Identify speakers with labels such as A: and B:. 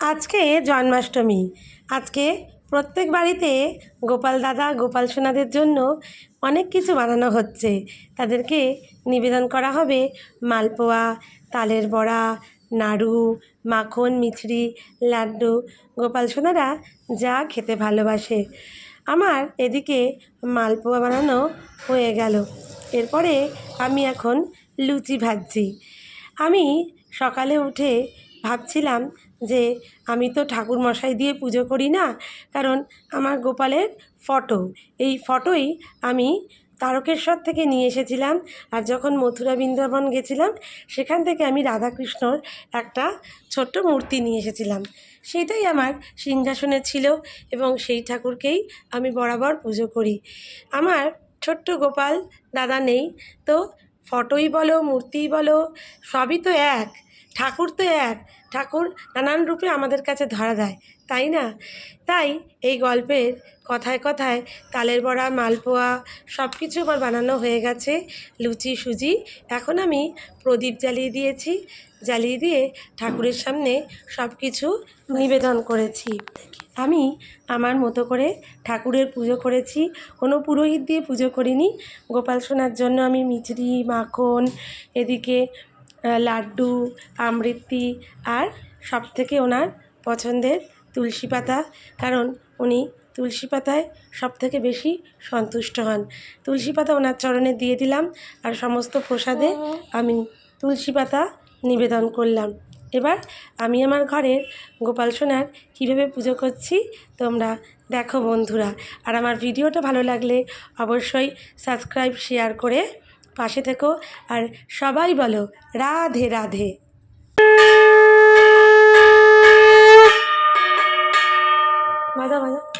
A: আজকে জন্মাষ্টমী। আজকে প্রত্যেক বাড়িতে গোপাল দাদা, গোপাল সোনাদের জন্য অনেক কিছু বানানো হচ্ছে। তাদেরকে নিবেদন করা হবে মালপোয়া, তালের বড়া, নাড়ু, মাখন, মিছরি, লাড্ডু। গোপাল সোনারা যা খেতে ভালোবাসে। আমার এদিকে মালপোয়া বানানো হয়ে গেল। এরপরে আমি এখন লুচি ভাজছি। আমি সকালে উঠে ভাবছিলাম যে আমি তো ঠাকুর মশাই দিয়ে পুজো করি না, কারণ আমার গোপালের ফটো। এই ফটোই আমি তারকেশ্বর থেকে নিয়ে এসেছিলাম আর যখন মথুরা বৃন্দাবন গেছিলাম, সেখান থেকে আমি রাধাকৃষ্ণর একটা ছোট্ট মূর্তি নিয়ে এসেছিলাম। সেটাই আমার সিংহাসনে ছিল এবং সেই ঠাকুরকেই আমি বরাবর পুজো করি। আমার ছোট্ট গোপাল দাদা নেই, তো ফটোই বলো, মূর্তিই বলো, সবই তো এক। ঠাকুর তো এক। ঠাকুর নানান রূপে আমাদের কাছে ধরা দেয়, তাই না? তাই এই গল্পের কথায় কথায় তালের বড়া, মালপোয়া সব কিছু আমার বানানো হয়ে গেছে, লুচি, সুজি। এখন আমি প্রদীপ জ্বালিয়ে দিয়েছি, জ্বালিয়ে দিয়ে ঠাকুরের সামনে সব কিছু নিবেদন করেছি। আমি আমার মতো করে ঠাকুরের পুজো করেছি, কোনো পুরোহিত দিয়ে পুজো করিনি। গোপাল সোনার জন্য আমি মিছরি, মাখন, এদিকে লাড্ডু, আমৃতি আর সব থেকে ওনার পছন্দের তুলসী পাতা। কারণ উনি তুলসী পাতায় সব থেকে বেশি সন্তুষ্ট হন। তুলসী পাতা ওনার চরণে দিয়ে দিলাম আর সমস্ত প্রসাদে আমি তুলসী পাতা নিবেদন করলাম। এবার আমি আমার ঘরের গোপাল সোনার কীভাবে পুজো করছি তোমরা দেখো বন্ধুরা। আর আমার ভিডিওটা ভালো লাগলে অবশ্যই সাবস্ক্রাইব, শেয়ার করে পাশে থেকো আর সবাই বলো রাধে রাধে। মজা মজা